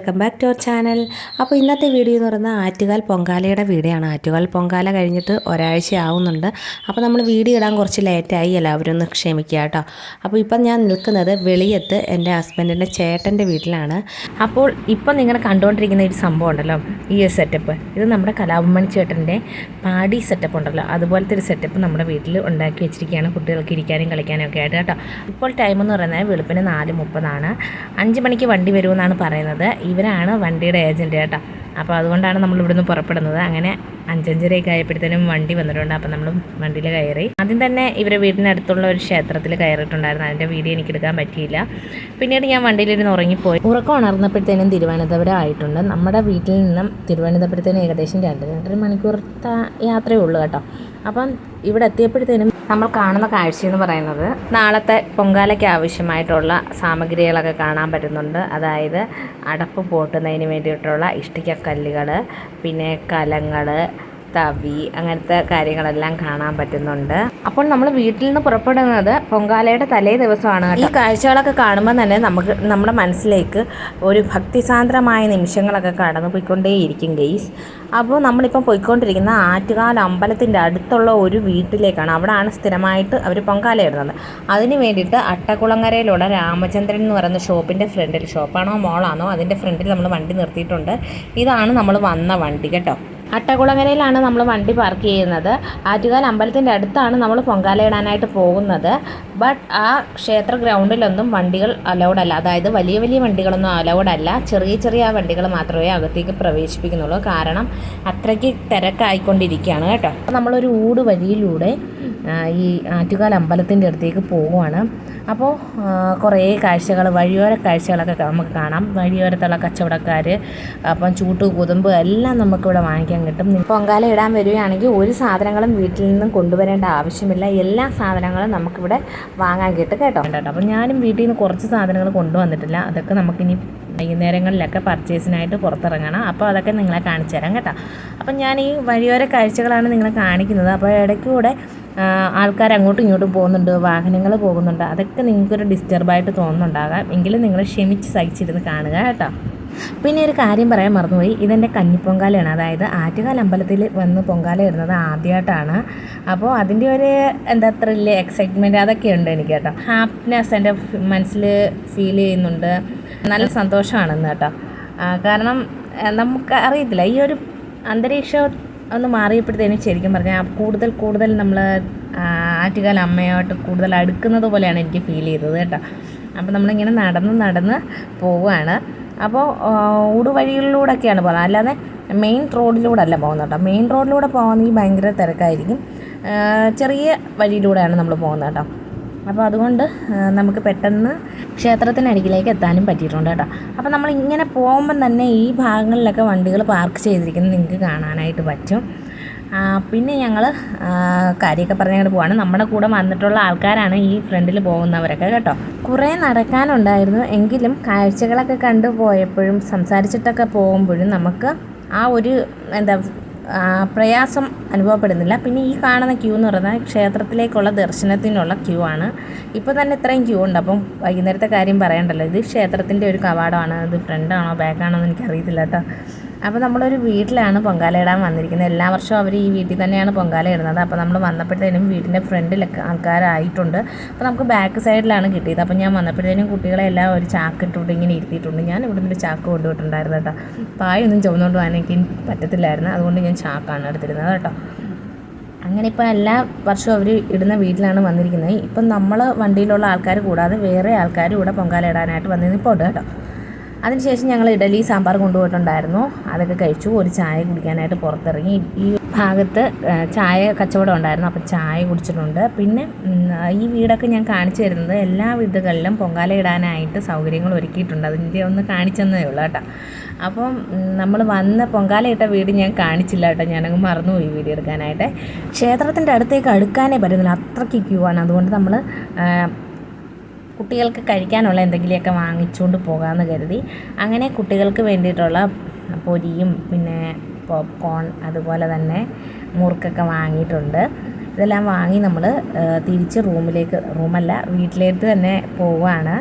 Welcome back to our channel. അപ്പോൾ ഇന്നത്തെ video എന്ന് പറയുന്നത് ആറ്റുകാൽ പൊങ്കാലയുടെ വീഡിയോ ആണ് ആറ്റുകാൽ പൊങ്കാല കഴിഞ്ഞിട്ട് ഒരാഴ്ച ആവുന്നുണ്ട്. അപ്പോൾ നമ്മൾ വീഡിയോ ഇടാൻ കുറച്ച് ലേറ്റായി എല്ലാവരും ഒന്ന് ക്ഷമിക്കുക കേട്ടോ. അപ്പോൾ ഇപ്പം ഞാൻ നിൽക്കുന്നത് വെളിയത്ത് എന്റെ ഹസ്ബൻഡിന്റെ ചേട്ടന്റെ വീട്ടിലാണ്. അപ്പോൾ ഇപ്പം നിങ്ങൾ കണ്ടുകൊണ്ടിരിക്കുന്ന ഒരു സംഭവം ഉണ്ടല്ലോ. ഈ ഒരു സെറ്റപ്പ് ഇത് നമ്മുടെ കലാഭമണി ചേട്ടന്റെ പാടി സെറ്റപ്പ് ഉണ്ടല്ലോ. അതുപോലത്തെ ഒരു സെറ്റപ്പ് നമ്മുടെ വീട്ടിൽ ഉണ്ടാക്കി വെച്ചിരിക്കുകയാണ്. കുട്ടികൾക്ക് ഇരിക്കാനും കളിക്കാനും ഒക്കെ ആയിട്ട് കേട്ടോ. ഇപ്പോൾ ടൈം എന്ന് പറയുന്നത് വെളുപ്പിന് നാല് മുപ്പതാണ്. അഞ്ച് മണിക്ക് വണ്ടി വരുമെന്നാണ് പറയുന്നത്. ഇവരാണ് വണ്ടിയുടെ ഏജന്റ് കേട്ടോ. അപ്പോൾ അതുകൊണ്ടാണ് നമ്മൾ ഇവിടുന്ന് പുറപ്പെടുന്നത്. അങ്ങനെ അഞ്ചഞ്ചരയൊക്കെ ആയപ്പോഴത്തേനും വണ്ടി വന്നിട്ടുണ്ട്. അപ്പോൾ നമ്മൾ വണ്ടിയിൽ കയറി. ആദ്യം തന്നെ ഇവരെ വീടിനടുത്തുള്ള ഒരു ക്ഷേത്രത്തിൽ കയറിയിട്ടുണ്ടായിരുന്നു. അതിന്റെ വീഡിയോ എനിക്ക് എടുക്കാൻ പറ്റിയില്ല. പിന്നീട് ഞാൻ വണ്ടിയിലിരുന്ന് ഉറങ്ങിപ്പോയി. ഉറക്കം ഉണർന്നപ്പോഴത്തേനും തിരുവനന്തപുരം ആയിട്ടുണ്ട്. നമ്മുടെ വീട്ടിൽ നിന്നും തിരുവനന്തപുരത്തേനും ഏകദേശം രണ്ട് രണ്ടര മണിക്കൂർ യാത്രയേ ഉള്ളൂ കേട്ടോ. അപ്പം ഇവിടെ എത്തിയപ്പോഴത്തേനും നമ്മൾ കാണുന്ന കാഴ്ച എന്ന് പറയുന്നത് നാളത്തെ പൊങ്കാലയ്ക്ക് ആവശ്യമായിട്ടുള്ള സാമഗ്രികളൊക്കെ കാണാൻ പറ്റുന്നുണ്ട്. അതായത് അടപ്പ് പോട്ടുന്നതിന് വേണ്ടിയിട്ടുള്ള ഇഷ്ടികക്കല്ലുകൾ പിന്നെ കലങ്ങൾ തവി അങ്ങനത്തെ കാര്യങ്ങളെല്ലാം കാണാൻ പറ്റുന്നുണ്ട്. അപ്പോൾ നമ്മൾ വീട്ടിൽ നിന്ന് പുറപ്പെടുന്നത് പൊങ്കാലയുടെ തലേ ദിവസമാണ് ഈ കാഴ്ചകളൊക്കെ കാണുമ്പോൾ തന്നെ നമുക്ക് നമ്മുടെ മനസ്സിലേക്ക് ഒരു ഭക്തിസാന്ദ്രമായ നിമിഷങ്ങളൊക്കെ കടന്നു പോയിക്കൊണ്ടേയിരിക്കും ഗെയ്സ് അപ്പോൾ നമ്മളിപ്പോൾ പോയിക്കൊണ്ടിരിക്കുന്ന ആറ്റുകാൽ അമ്പലത്തിന്റെ അടുത്തുള്ള ഒരു വീട്ടിലേക്കാണ്. അവിടെയാണ് സ്ഥിരമായിട്ട് അവർ പൊങ്കാല ഇടുന്നത്. അതിന് വേണ്ടിയിട്ട് അട്ടക്കുളങ്ങരയിലുള്ള രാമചന്ദ്രൻ എന്ന് പറയുന്ന ഷോപ്പിന്റെ ഫ്രണ്ടിൽ ഷോപ്പാണോ മോളാണോ അതിന്റെ ഫ്രണ്ടിൽ നമ്മൾ വണ്ടി നിർത്തിയിട്ടുണ്ട്. ഇതാണ് നമ്മൾ വന്ന വണ്ടി കേട്ടോ. അട്ടകുളങ്ങരയിലാണ് നമ്മൾ വണ്ടി പാർക്ക് ചെയ്യുന്നത്. ആറ്റുകാൽ അമ്പലത്തിന്റെ അടുത്താണ് നമ്മൾ പൊങ്കാല ഇടാനായിട്ട് പോകുന്നത്. ബട്ട് ആ ക്ഷേത്ര ഗ്രൗണ്ടിലൊന്നും വണ്ടികൾ അലൗഡ് അല്ല. അതായത് വലിയ വലിയ വണ്ടികളൊന്നും അലൗഡ് അല്ല. ചെറിയ ചെറിയ വണ്ടികൾ മാത്രമേ അകത്തേക്ക് പ്രവേശിപ്പിക്കുന്നുള്ളൂ. കാരണം അത്രയ്ക്ക് തിരക്കായിക്കൊണ്ടിരിക്കുകയാണ് കേട്ടോ. നമ്മളൊരു ഊട് വഴിയിലൂടെ ഈ ആറ്റുകാൽ അമ്പലത്തിന്റെ അടുത്തേക്ക് പോവുകയാണ്. അപ്പോൾ കുറേ കാഴ്ചകൾ വഴിയോര കാഴ്ചകളൊക്കെ നമുക്ക് കാണാം. വഴിയോരത്തുള്ള കച്ചവടക്കാർ അപ്പം ചൂട്ട് കുതുമ്പ് എല്ലാം നമുക്കിവിടെ വാങ്ങിക്കാൻ കിട്ടും. പൊങ്കാല ഇടാൻ വരികയാണെങ്കിൽ ഒരു സാധനങ്ങളും വീട്ടിൽ നിന്നും കൊണ്ടുവരേണ്ട ആവശ്യമില്ല. എല്ലാ സാധനങ്ങളും നമുക്കിവിടെ വാങ്ങാൻ കിട്ടും കേട്ടോ. കേട്ടോ അപ്പം ഞാനും വീട്ടിൽ നിന്ന് കുറച്ച് സാധനങ്ങൾ കൊണ്ടുവന്നിട്ടില്ല. അതൊക്കെ നമുക്കിനി വൈകുന്നേരങ്ങളിലൊക്കെ പർച്ചേസിനായിട്ട് പുറത്തിറങ്ങണം. അപ്പോൾ അതൊക്കെ നിങ്ങളെ കാണിച്ചു തരാം കേട്ടോ. അപ്പം ഞാൻ ഈ വഴിയോര കാഴ്ചകളാണ് നിങ്ങളെ കാണിക്കുന്നത്. അപ്പോൾ ഇടയ്ക്കൂടെ ആൾക്കാർ അങ്ങോട്ടും ഇങ്ങോട്ടും പോകുന്നുണ്ട്. വാഹനങ്ങൾ പോകുന്നുണ്ട്. അതൊക്കെ നിങ്ങൾക്കൊരു ഡിസ്റ്റർബായിട്ട് തോന്നുന്നുണ്ടാകാം. എങ്കിലും നിങ്ങൾ ക്ഷമിച്ച് സഹിച്ചിരുന്ന് കാണുക കേട്ടോ. പിന്നെ ഒരു കാര്യം പറയാൻ മറന്നുപോയി. ഇതെന്റെ കന്നിപ്പൊങ്കാലയാണ് അതായത് ആറ്റുകാൽ അമ്പലത്തിൽ വന്ന് പൊങ്കാല ഇടുന്നത് ആദ്യമായിട്ടാണ് അപ്പോൾ അതിന്റെ ഒരു എന്താ ത്രില്ല് എക്സൈറ്റ്മെന്റ് അതൊക്കെ ഉണ്ട് എനിക്ക് കേട്ടോ. ഹാപ്പിനെസ് എന്റെ മനസ്സിൽ ഫീൽ ചെയ്യുന്നുണ്ട്. നല്ല സന്തോഷമാണെന്ന് കേട്ടോ. കാരണം നമുക്ക് അറിയത്തില്ല. ഈ ഒരു അന്തരീക്ഷം ഒന്ന് മാറിയപ്പോഴത്തേനും ശരിക്കും പറഞ്ഞാൽ കൂടുതൽ കൂടുതൽ നമ്മൾ ആറ്റുകാൽ അമ്മയോട്ട് കൂടുതൽ അടുക്കുന്നത് പോലെയാണ് എനിക്ക് ഫീൽ ചെയ്തത് കേട്ടോ. അപ്പോൾ നമ്മളിങ്ങനെ നടന്ന് നടന്ന് പോവുകയാണ്. അപ്പോൾ ഊടുവഴികളിലൂടെയൊക്കെയാണ് പോകുന്നത്. അല്ലാതെ മെയിൻ റോഡിലൂടെ അല്ല പോകുന്നത് കേട്ടോ. മെയിൻ റോഡിലൂടെ പോകുന്നെങ്കിൽ ഭയങ്കര തിരക്കായിരിക്കും. ചെറിയ വഴിയിലൂടെയാണ് നമ്മൾ പോകുന്നത് കേട്ടോ. അപ്പോൾ അതുകൊണ്ട് നമുക്ക് പെട്ടെന്ന് ക്ഷേത്രത്തിനരികിലേക്ക് എത്താനും പറ്റിയിട്ടുണ്ട് കേട്ടോ. അപ്പോൾ നമ്മൾ ഇങ്ങനെ പോകുമ്പം തന്നെ ഈ ഭാഗങ്ങളിലൊക്കെ വണ്ടികൾ പാർക്ക് ചെയ്തിരിക്കുന്നത് നിങ്ങൾക്ക് കാണാനായിട്ട് പറ്റും. പിന്നെ ഞങ്ങൾ കാര്യമൊക്കെ പറഞ്ഞങ്ങോട്ട് പോവാണ്. നമ്മുടെ കൂടെ വന്നിട്ടുള്ള ആൾക്കാരാണ് ഈ ഫ്രണ്ടിൽ പോകുന്നവരൊക്കെ കേട്ടോ. കുറേ നടക്കാനുണ്ടായിരുന്നു. എങ്കിലും കാഴ്ചകളൊക്കെ കണ്ടു പോയപ്പോഴും സംസാരിച്ചിട്ടൊക്കെ പോകുമ്പോഴും നമുക്ക് ആ ഒരു എന്താ പ്രയാസം അനുഭവപ്പെടുന്നില്ല. പിന്നെ ഈ കാണുന്ന ക്യൂ എന്ന് പറയുന്നത് ക്ഷേത്രത്തിലേക്കുള്ള ദർശനത്തിനുള്ള ക്യൂ ആണ്. ഇപ്പോൾ തന്നെ ഇത്രയും ക്യൂ ഉണ്ട്. അപ്പം വൈകുന്നേരത്തെ കാര്യം പറയണ്ടല്ലോ. ഇത് ക്ഷേത്രത്തിന്റെ ഒരു കവാടമാണ്. ഇത് ഫ്രണ്ടാണോ ബാക്കാണോ എന്ന് എനിക്കറിയത്തില്ല കേട്ടോ. അപ്പോൾ നമ്മളൊരു വീട്ടിലാണ് പൊങ്കാല ഇടാൻ വന്നിരിക്കുന്നത്. എല്ലാ വർഷവും അവർ ഈ വീട്ടിൽ തന്നെയാണ് പൊങ്കാല ഇടുന്നത്. അപ്പോൾ നമ്മൾ വന്നപ്പോഴത്തേനും വീടിന്റെ ഫ്രണ്ടിലൊക്കെ ആൾക്കാരായിട്ടുണ്ട്. അപ്പോൾ നമുക്ക് ബാക്ക് സൈഡിലാണ് കിട്ടിയത്. അപ്പോൾ ഞാൻ വന്നപ്പോഴത്തേനും കുട്ടികളെല്ലാം ഒരു ചാക്ക് ഇട്ടുകൊണ്ട് ഇങ്ങനെ ഇരുത്തിയിട്ടുണ്ട്. ഞാൻ ഇവിടെ നിന്ന് ചാക്ക് കൊണ്ടുപോയിട്ടുണ്ടായിരുന്നു കേട്ടോ. പായൊന്നും ചുമന്നുകൊണ്ട് പോകാൻ എനിക്ക് പറ്റത്തില്ലായിരുന്നു. അതുകൊണ്ട് ഞാൻ ചാക്കാണ് എടുത്തിരുന്നത് കേട്ടോ. അങ്ങനെ ഇപ്പോൾ എല്ലാ വർഷവും അവർ ഇടുന്ന വീട്ടിലാണ് വന്നിരിക്കുന്നത്. ഇപ്പം നമ്മൾ വണ്ടിയിലുള്ള ആൾക്കാർ കൂടാതെ വേറെ ആൾക്കാരും ഇവിടെ പൊങ്കാല ഇടാനായിട്ട് വന്നിരുന്നിപ്പോൾ ഉണ്ട് കേട്ടോ. അതിനുശേഷം ഞങ്ങൾ ഇഡലി സാമ്പാർ കൊണ്ടുപോയിട്ടുണ്ടായിരുന്നു. അതൊക്കെ കഴിച്ചു. ഒരു ചായ കുടിക്കാനായിട്ട് പുറത്തിറങ്ങി. ഈ ഭാഗത്ത് ചായ കച്ചവടം ഉണ്ടായിരുന്നു. അപ്പം ചായ കുടിച്ചിട്ടുണ്ട്. പിന്നെ ഈ വീടൊക്കെ ഞാൻ കാണിച്ചു തരുന്നത് എല്ലാ വീടുകളിലും പൊങ്കാല ഇടാനായിട്ട് സൗകര്യങ്ങൾ ഒരുക്കിയിട്ടുണ്ട്. അതിന്റെ ഒന്ന് കാണിച്ചെന്നേ ഉള്ളൂ കേട്ടോ. അപ്പം നമ്മൾ വന്ന പൊങ്കാല ഇട്ട വീട് ഞാൻ കാണിച്ചില്ല കേട്ടോ. ഞാനങ്ങ് മറന്നുപോയി വീട് എടുക്കാനായിട്ട്. ക്ഷേത്രത്തിന്റെ അടുത്തേക്ക് അടുക്കാനേ പറ്റുന്നില്ല അത്രയ്ക്ക് ക്യൂ ആണ്. അതുകൊണ്ട് നമ്മൾ കുട്ടികൾക്ക് കഴിക്കാനുള്ള എന്തെങ്കിലുമൊക്കെ വാങ്ങിച്ചുകൊണ്ട് പോകാമെന്ന് കരുതി. അങ്ങനെ കുട്ടികൾക്ക് വേണ്ടിയിട്ടുള്ള പൊരിയും പിന്നെ പോപ്കോൺ അതുപോലെ തന്നെ മുറുക്കൊക്കെ വാങ്ങിയിട്ടുണ്ട്. ഇതെല്ലാം വാങ്ങി നമ്മൾ തിരിച്ച് റൂമിലേക്ക് റൂമല്ല വീട്ടിലേക്ക് തന്നെ പോവുകയാണ്.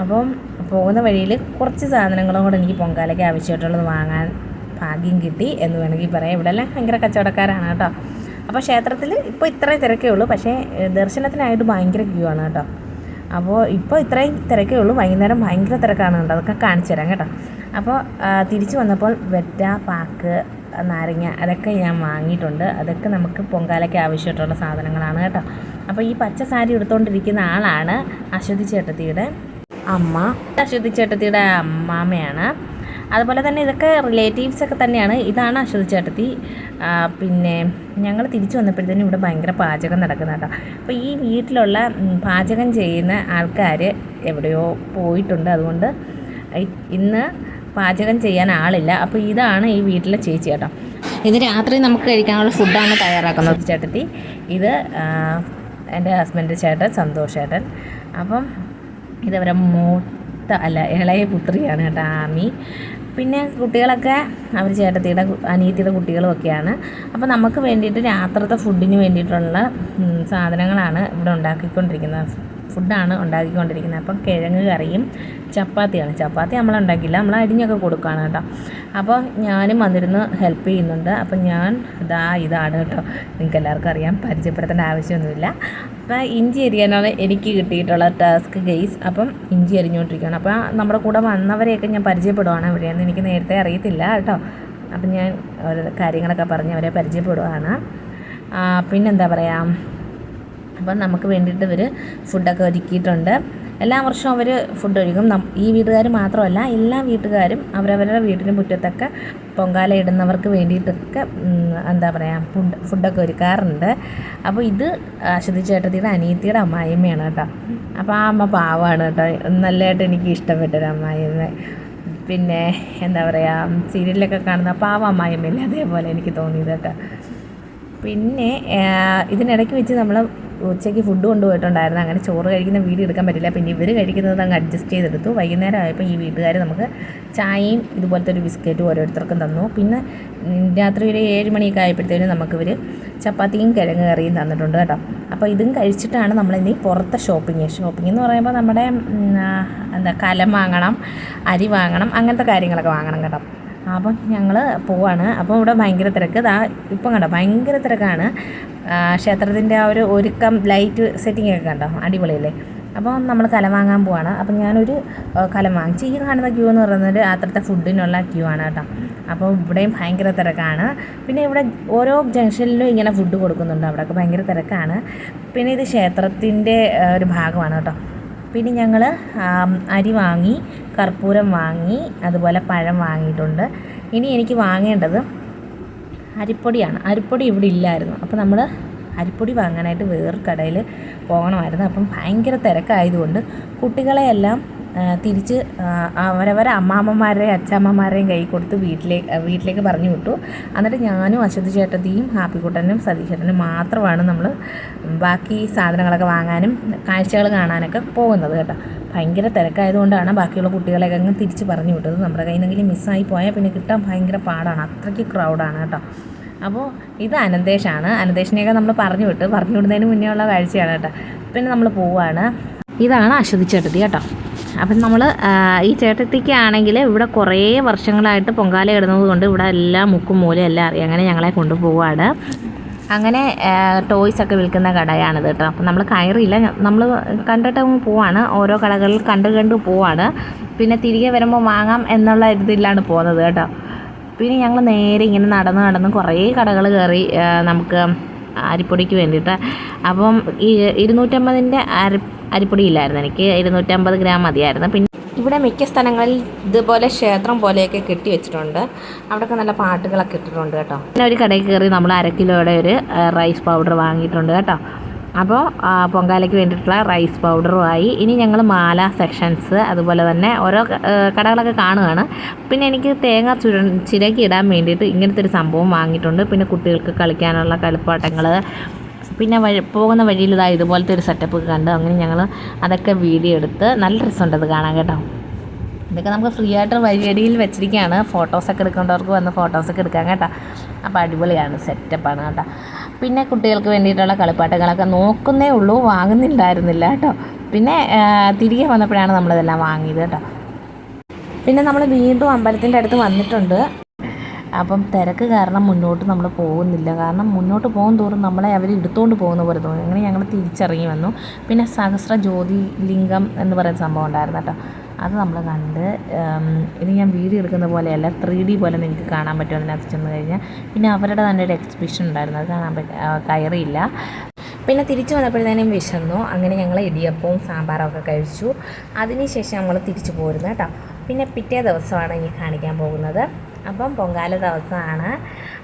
അപ്പം പോകുന്ന വഴിയിൽ കുറച്ച് സാധനങ്ങളും കൂടെ എനിക്ക് പൊങ്കാലയ്ക്ക് ആവശ്യമായിട്ടുള്ളത് വാങ്ങാൻ ഭാഗ്യം കിട്ടി എന്ന് വേണമെങ്കിൽ പറയാം. ഇവിടെ എല്ലാം ഭയങ്കര കച്ചവടക്കാരാണ് കേട്ടോ. അപ്പോൾ ക്ഷേത്രത്തിൽ ഇപ്പോൾ ഇത്രയും തിരക്കേ ഉള്ളൂ. പക്ഷേ ദർശനത്തിനായിട്ട് ഭയങ്കര ക്യൂ ആണ് കേട്ടോ. അപ്പോൾ ഇപ്പോൾ ഇത്രയും തിരക്കേ ഉള്ളൂ. വൈകുന്നേരം ഭയങ്കര തിരക്കാണ് കേട്ടോ അതൊക്കെ കാണിച്ചു തരാം കേട്ടോ. അപ്പോൾ തിരിച്ചു വന്നപ്പോൾ വെറ്റ പാക്ക് നാരങ്ങ അതൊക്കെ ഞാൻ വാങ്ങിയിട്ടുണ്ട്. അതൊക്കെ നമുക്ക് പൊങ്കാലയ്ക്ക് ആവശ്യമായിട്ടുള്ള സാധനങ്ങളാണ് കേട്ടോ. അപ്പോൾ ഈ പച്ച സാരി എടുത്തുകൊണ്ടിരിക്കുന്ന ആളാണ് അശ്വതി ചേട്ടത്തിയുടെ അമ്മ. അശ്വതി ചേട്ടത്തിയുടെ അമ്മാമ്മയാണ്. അതുപോലെ തന്നെ ഇതൊക്കെ റിലേറ്റീവ്സ് ഒക്കെ തന്നെയാണ്. ഇതാണ് അശ്വതി ചേട്ടത്തി. പിന്നെ ഞങ്ങൾ തിരിച്ചു വന്നപ്പോഴത്തേനും ഇവിടെ ഭയങ്കര പാചകം നടക്കുന്ന കേട്ടോ. അപ്പോൾ ഈ വീട്ടിലുള്ള പാചകം ചെയ്യുന്ന ആൾക്കാർ എവിടെയോ പോയിട്ടുണ്ട്. അതുകൊണ്ട് ഇന്ന് പാചകം ചെയ്യാൻ ആളില്ല. അപ്പോൾ ഇതാണ് ഈ വീട്ടിലെ ചേച്ചി കേട്ടോ. ഇത് രാത്രി നമുക്ക് കഴിക്കാനുള്ള ഫുഡാണ് തയ്യാറാക്കുന്നത് ചേട്ടത്തി. ഇത് എന്റെ ഹസ്ബൻഡ് ചേട്ടൻ സന്തോഷ് ചേട്ടൻ. അപ്പം ഇതവരെ മൂത്ത അല്ല ഇളയ പുത്രിയാണ് കേട്ടോ ആമി. പിന്നെ കുട്ടികളൊക്കെ അവർ ചേട്ടത്തിയുടെ അനിയത്തിയുടെ കുട്ടികളും ഒക്കെയാണ് അപ്പോൾ നമുക്ക് വേണ്ടിയിട്ട് രാത്രിത്തെ ഫുഡിന് വേണ്ടിയിട്ടുള്ള സാധനങ്ങളാണ് ഇവിടെ ഉണ്ടാക്കിക്കൊണ്ടിരിക്കുന്നത്. ഫുഡാണ് ഉണ്ടാക്കിക്കൊണ്ടിരിക്കുന്നത്. അപ്പം കിഴങ്ങ് കറിയും ചപ്പാത്തിയാണ്. ചപ്പാത്തി നമ്മൾ ഉണ്ടാക്കില്ല നമ്മൾ അരിഞ്ഞൊക്കെ കൊടുക്കുകയാണ് കേട്ടോ. അപ്പോൾ ഞാനും വന്നിരുന്ന് ഹെൽപ്പ് ചെയ്യുന്നുണ്ട്. അപ്പം ഞാൻ ഇതാ ഇതാണ് കേട്ടോ. നിങ്ങൾക്ക് എല്ലാവർക്കും അറിയാം. പരിചയപ്പെടുത്തേണ്ട ആവശ്യമൊന്നുമില്ല. അപ്പോൾ ഇഞ്ചി അരിയാനാണ് എനിക്ക് കിട്ടിയിട്ടുള്ള ടാസ്ക് ഗെയ്സ് അപ്പം ഇഞ്ചി അരിഞ്ഞുകൊണ്ടിരിക്കുകയാണ്. അപ്പോൾ നമ്മുടെ കൂടെ വന്നവരെയൊക്കെ ഞാൻ പരിചയപ്പെടുവാണ്. എവിടെയെന്ന് എനിക്ക് നേരത്തെ അറിയത്തില്ല കേട്ടോ. അപ്പം ഞാൻ കാര്യങ്ങളൊക്കെ പറഞ്ഞ് അവരെ പരിചയപ്പെടുവാണ്. പിന്നെന്താ പറയുക അപ്പം നമുക്ക് വേണ്ടിയിട്ട് ഇവർ ഫുഡൊക്കെ ഒരുക്കിയിട്ടുണ്ട്. എല്ലാ വർഷവും അവർ ഫുഡ് ഒഴിക്കും ഈ വീട്ടുകാർ മാത്രമല്ല എല്ലാ വീട്ടുകാരും അവരവരുടെ വീട്ടിന് മുറ്റത്തൊക്കെ പൊങ്കാല ഇടുന്നവർക്ക് വേണ്ടിയിട്ടൊക്കെ എന്താ പറയുക ഫുഡ് ഫുഡൊക്കെ ഒരുക്കാറുണ്ട്. അപ്പോൾ ഇത് അശ്വതി ചേട്ടത്തിയുടെ അനിയത്തിയുടെ അമ്മായിമ്മയാണ് കേട്ടോ. അപ്പോൾ ആ അമ്മ പാവമാണ് കേട്ടോ. നല്ലതായിട്ട് എനിക്ക് ഇഷ്ടപ്പെട്ടൊരു അമ്മായിമ്മ പിന്നെ എന്താ പറയുക സീരിയലിലൊക്കെ കാണുന്ന പാവ അമ്മായിമ്മയല്ലേ അതേപോലെ എനിക്ക് തോന്നിയത് കേട്ടോ. പിന്നെ ഇതിനിടയ്ക്ക് വെച്ച് നമ്മൾ ഉച്ചയ്ക്ക് ഫുഡ് കൊണ്ടുപോയിട്ടുണ്ടായിരുന്നു. അങ്ങനെ ചോറ് കഴിക്കുന്ന വീഡിയോ എടുക്കാൻ പറ്റില്ല. പിന്നെ ഇവർ കഴിക്കുന്നത് അങ്ങ് അഡ്ജസ്റ്റ് ചെയ്തെടുത്തു. വൈകുന്നേരം ആയപ്പോൾ ഈ വീട്ടുകാർ നമുക്ക് ചായയും ഇതുപോലത്തെ ഒരു ബിസ്ക്കറ്റും ഓരോരുത്തർക്കും തന്നു. പിന്നെ രാത്രി ഒരു ഏഴ് മണിയൊക്കെ ആയപ്പോഴത്തേനും നമുക്കിവർ ചപ്പാത്തിയും കിഴങ്ങ് കറിയും തന്നിട്ടുണ്ട് കേട്ടോ. അപ്പോൾ ഇതും കഴിച്ചിട്ടാണ് നമ്മളിനി പുറത്തെ ഷോപ്പിംഗ് ഷോപ്പിംഗ് എന്ന് പറയുമ്പോൾ നമ്മുടെ എന്താ കലം വാങ്ങണം അരി വാങ്ങണം അങ്ങനത്തെ കാര്യങ്ങളൊക്കെ വാങ്ങണം കേട്ടോ. അപ്പം ഞങ്ങൾ പോവാണ്. അപ്പോൾ ഇവിടെ ഭയങ്കര തിരക്ക്. ഇതാ ഇപ്പം കണ്ടോ ഭയങ്കര തിരക്കാണ്. ക്ഷേത്രത്തിന്റെ ആ ഒരു ഒരുക്കം ലൈറ്റ് സെറ്റിംഗ് ഒക്കെ കണ്ടോ? അടിപൊളിയല്ലേ? അപ്പോൾ നമ്മൾ കലം വാങ്ങാൻ പോവാണ്. അപ്പം ഞാനൊരു കലം വാങ്ങിച്ച് ഈ കാണുന്ന ക്യൂ എന്ന് പറയുന്നത് അത്രത്തെ ഫുഡിനുള്ള ക്യൂ ആണ് കേട്ടോ. അപ്പോൾ ഇവിടെയും ഭയങ്കര തിരക്കാണ്. പിന്നെ ഇവിടെ ഓരോ ജംഗ്ഷനിലും ഇങ്ങനെ ഫുഡ് കൊടുക്കുന്നുണ്ട്. അവിടെയൊക്കെ ഭയങ്കര തിരക്കാണ്. പിന്നെ ഇത് ക്ഷേത്രത്തിന്റെ ഒരു ഭാഗമാണ് കേട്ടോ. പിന്നെ ഞങ്ങൾ അരി വാങ്ങി കർപ്പൂരം വാങ്ങി അതുപോലെ പഴം വാങ്ങിയിട്ടുണ്ട്. ഇനി എനിക്ക് വാങ്ങേണ്ടത് അരിപ്പൊടിയാണ്. അരിപ്പൊടി ഇവിടെ ഇല്ലായിരുന്നു. അപ്പോൾ നമ്മൾ അരിപ്പൊടി വാങ്ങാനായിട്ട് വേറൊരു കടയിൽ പോകണമായിരുന്നു. അപ്പം ഭയങ്കര തിരക്കായതുകൊണ്ട് കുട്ടികളെയെല്ലാം തിരിച്ച് അവരവരെ അമ്മാമ്മമാരെയും അച്ഛമ്മമാരെയും കൈ കൊടുത്ത് വീട്ടിലേക്ക് വീട്ടിലേക്ക് പറഞ്ഞു വിട്ടു. എന്നിട്ട് ഞാനും അശ്വതി ചേട്ടത്തിയും ഹാപ്പിക്കുട്ടനും സതീഷ് ചേട്ടനും മാത്രമാണ് നമ്മൾ ബാക്കി സാധനങ്ങളൊക്കെ വാങ്ങാനും കാഴ്ചകൾ കാണാനൊക്കെ പോകുന്നത് കേട്ടോ. ഭയങ്കര തിരക്കായതുകൊണ്ടാണ് ബാക്കിയുള്ള കുട്ടികളെയൊക്കെ അങ്ങ് തിരിച്ച് പറഞ്ഞു വിട്ടത്. നമ്മുടെ കയ്യിൽ നിന്നെങ്കിലും മിസ്സായി പോയാൽ പിന്നെ കിട്ടാൻ ഭയങ്കര പാടാണ്. അത്രയ്ക്ക് ക്രൗഡാണ് കേട്ടോ. അപ്പോൾ ഇത് അനന്തേഷാണ്. അനന്തേഷിനെയൊക്കെ നമ്മൾ പറഞ്ഞു വിട്ട് പറഞ്ഞു വിടുന്നതിന് മുന്നേ ഉള്ള കാഴ്ചയാണ് കേട്ടോ. പിന്നെ നമ്മൾ പോവാണ്. ഇതാണ് അശ്വതി ചേട്ടത്തി കേട്ടോ. അപ്പം നമ്മൾ ഈ ചേട്ടത്തിക്ക് ആണെങ്കിൽ ഇവിടെ കുറേ വർഷങ്ങളായിട്ട് പൊങ്കാല ഇടുന്നത് കൊണ്ട് ഇവിടെ എല്ലാം മുക്കും മൂലയും എല്ലാം അറിയാം. അങ്ങനെ ഞങ്ങളെ കൊണ്ടുപോവാണ്. അങ്ങനെ ടോയ്സ് ഒക്കെ വിൽക്കുന്ന കടയാണിത് കേട്ടോ. അപ്പം നമ്മൾ കയറിയില്ല. നമ്മൾ കണ്ടിട്ട് പോവാണ്. ഓരോ കടകളിൽ കണ്ട് കണ്ട് പോവാണ്. പിന്നെ തിരികെ വരുമ്പോൾ വാങ്ങാം എന്നുള്ള ഇതിലാണ് പോകുന്നത് കേട്ടോ. പിന്നെ ഞങ്ങൾ നേരെ ഇങ്ങനെ നടന്ന് നടന്ന് കുറേ കടകൾ കയറി നമുക്ക് അരിപ്പൊടിക്ക് വേണ്ടിയിട്ട്. അപ്പം ഈ ഇരുന്നൂറ്റമ്പതിന്റെ അരി അരിപ്പൊടി ഇല്ലായിരുന്നു എനിക്ക് ഇരുന്നൂറ്റമ്പത് ഗ്രാം മതിയായിരുന്നു. പിന്നെ ഇവിടെ മിക്ക സ്ഥലങ്ങളിൽ ഇതുപോലെ ക്ഷേത്രം പോലെയൊക്കെ കെട്ടി വെച്ചിട്ടുണ്ട്. അവിടെയൊക്കെ നല്ല പാട്ടുകളൊക്കെ ഇട്ടിട്ടുണ്ട് കേട്ടോ. പിന്നെ ഒരു കടയിൽ കയറി നമ്മൾ അര കിലോയുടെ ഒരു റൈസ് പൗഡർ വാങ്ങിയിട്ടുണ്ട് കേട്ടോ. അപ്പോൾ പൊങ്കാലയ്ക്ക് വേണ്ടിയിട്ടുള്ള റൈസ് പൗഡറുമായി ഇനി ഞങ്ങൾ മാല സെക്ഷൻസ് അതുപോലെ തന്നെ ഓരോ കടകളൊക്കെ കാണുകയാണ്. പിന്നെ എനിക്ക് തേങ്ങ ചുര ചിരകി ഇടാൻ വേണ്ടിയിട്ട് ഇങ്ങനത്തെ ഒരു സംഭവം വാങ്ങിയിട്ടുണ്ട്. പിന്നെ കുട്ടികൾക്ക് കളിക്കാനുള്ള കളിപ്പാട്ടങ്ങൾ പിന്നെ വഴി പോകുന്ന വഴിയിൽ ഇതാ ഇതുപോലത്തെ ഒരു സെറ്റപ്പ് കണ്ടു അങ്ങനെ ഞങ്ങൾ അതൊക്കെ വീഡിയോ എടുത്ത് നല്ല രസമുണ്ട് അത് കാണാൻ കേട്ടോ. ഇതൊക്കെ നമുക്ക് ഫ്രീ ആയിട്ട് വഴിയടിയിൽ വെച്ചിരിക്കുകയാണ്. ഫോട്ടോസൊക്കെ എടുക്കേണ്ടവർക്ക് വന്ന് ഫോട്ടോസൊക്കെ എടുക്കാം കേട്ടോ. അപ്പോൾ അടിപൊളിയാണ് സെറ്റപ്പാണ് കേട്ടോ. പിന്നെ കുട്ടികൾക്ക് വേണ്ടിയിട്ടുള്ള കളിപ്പാട്ടങ്ങളൊക്കെ നോക്കുന്നേ ഉള്ളൂ വാങ്ങുന്നുണ്ടായിരുന്നില്ല കേട്ടോ. പിന്നെ തിരികെ വന്നപ്പോഴാണ് നമ്മളിതെല്ലാം വാങ്ങിയത് കേട്ടോ. പിന്നെ നമ്മൾ വീണ്ടും അമ്പലത്തിന്റെ അടുത്ത് വന്നിട്ടുണ്ട്. അപ്പം തിരക്ക് കാരണം മുന്നോട്ട് നമ്മൾ പോകുന്നില്ല. കാരണം മുന്നോട്ട് പോകും തോറും നമ്മളെ അവർ എടുത്തുകൊണ്ട് പോകുന്ന പോലെ തോന്നി. അങ്ങനെ ഞങ്ങൾ തിരിച്ചിറങ്ങി വന്നു. പിന്നെ സഹസ്ര ജ്യോതി ലിംഗം എന്ന് പറയുന്ന സംഭവം ഉണ്ടായിരുന്നു കേട്ടോ. അത് നമ്മൾ കണ്ട് ഇത് ഞാൻ വീഡിയോ എടുക്കുന്ന പോലെയല്ല ത്രീ ഡി പോലെ നിങ്ങൾക്ക് കാണാൻ പറ്റും അതിനകത്ത് ചെന്ന് കഴിഞ്ഞാൽ. പിന്നെ അവരുടെ തന്നെ ഒരു എക്സിബിഷൻ ഉണ്ടായിരുന്നു. അത് കാണാൻ പറ്റ കയറിയില്ല. പിന്നെ തിരിച്ചു വന്നപ്പോഴത്തേനും വിശന്നു. അങ്ങനെ ഞങ്ങൾ ഇടിയപ്പവും സാമ്പാറും ഒക്കെ കഴിച്ചു. അതിനുശേഷം നമ്മൾ തിരിച്ചു പോരുന്നു കേട്ടോ. പിന്നെ പിറ്റേ ദിവസമാണ് ഇനി കാണിക്കാൻ പോകുന്നത്. അപ്പം പൊങ്കാല ദിവസമാണ്.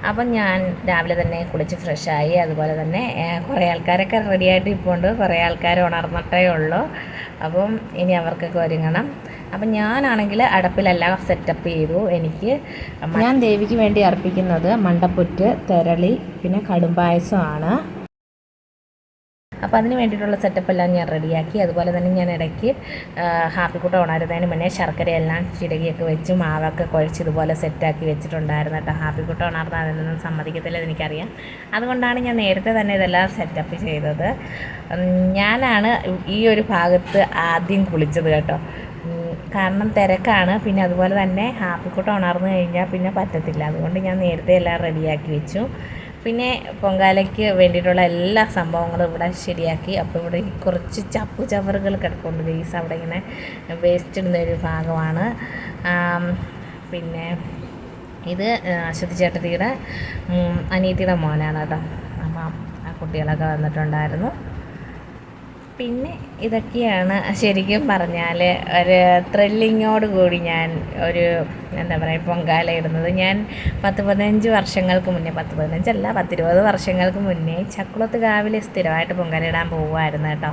അപ്പം ഞാൻ രാവിലെ തന്നെ കുളിച്ച് ഫ്രഷായി അതുപോലെ തന്നെ കുറേ ആൾക്കാരൊക്കെ റെഡിയായിട്ട് ഇപ്പോൾ ഉണ്ട്. കുറേ ആൾക്കാർ ഉണർന്നിട്ടേ ഉള്ളൂ. അപ്പം ഇനി അവർക്കൊക്കെ ഒരുങ്ങണം. അപ്പം ഞാനാണെങ്കിൽ അടപ്പിലെല്ലാം സെറ്റപ്പ് ചെയ്തു. എനിക്ക് ഞാൻ ദേവിക്ക് വേണ്ടി അർപ്പിക്കുന്നത് മണ്ടപ്പുറ്റ് തെരളി പിന്നെ കടുംപായസമാണ്. അപ്പോൾ അതിന് വേണ്ടിയിട്ടുള്ള സെറ്റപ്പ് എല്ലാം ഞാൻ റെഡിയാക്കി അതുപോലെ തന്നെ ഞാൻ ഇടയ്ക്ക് ഹാപ്പി ഹാപ്പിക്കുട്ട ഉണരുന്നതിന് മുന്നേ ശർക്കരയെല്ലാം ചിടകിയൊക്കെ വെച്ച് മാവൊക്കെ കുഴച്ച് ഇതുപോലെ സെറ്റാക്കി വെച്ചിട്ടുണ്ടായിരുന്നു കേട്ടോ. ഹാപ്പിക്കുട്ട ഉണർന്ന് അതിനൊന്നും സമ്മതിക്കത്തില്ല എനിക്കറിയാം. അതുകൊണ്ടാണ് ഞാൻ നേരത്തെ തന്നെ ഇതെല്ലാം സെറ്റപ്പ് ചെയ്തത്. ഞാനാണ് ഈ ഒരു ഭാഗത്ത് ആദ്യം കുളിച്ചത് കേട്ടോ. കാരണം തിരക്കാണ്. പിന്നെ അതുപോലെ തന്നെ ഹാപ്പിക്കുട്ട ഉണർന്നു കഴിഞ്ഞാൽ പിന്നെ പറ്റത്തില്ല. അതുകൊണ്ട് ഞാൻ നേരത്തെ എല്ലാം റെഡിയാക്കി വെച്ചു. പിന്നെ പൊങ്കാലയ്ക്ക് വേണ്ടിയിട്ടുള്ള എല്ലാ സംഭവങ്ങളും ഇവിടെ ശരിയാക്കി. അപ്പോൾ ഇവിടെ കുറച്ച് ചപ്പു ചവറുകൾ കിടക്കുന്നുണ്ട് ഗെയ്സ് അവിടെ ഇങ്ങനെ വേസ്റ്റ് ഇടുന്ന ഒരു ഭാഗമാണ്. പിന്നെ ഇത് അശ്വതി ചേട്ടത്തിയുടെ അനീതിയുടെ മോനാണ് കേട്ടോ. അപ്പം ആ കുട്ടികളൊക്കെ വന്നിട്ടുണ്ടായിരുന്നു. പിന്നെ ഇതൊക്കെയാണ് ശരിക്കും പറഞ്ഞാൽ ഒരു ത്രില്ലിങ്ങോട് കൂടി ഞാൻ ഒരു എന്താ പറയുക പൊങ്കാല ഇടുന്നത്. ഞാൻ പത്ത് പതിനഞ്ച് വർഷങ്ങൾക്ക് മുന്നേ പത്ത് പതിനഞ്ചല്ല പത്തിരുപത് വർഷങ്ങൾക്ക് മുന്നേ ചക്കുളത്ത് കാവിൽ സ്ഥിരമായിട്ട് പൊങ്കാല ഇടാൻ പോകുമായിരുന്നു കേട്ടോ.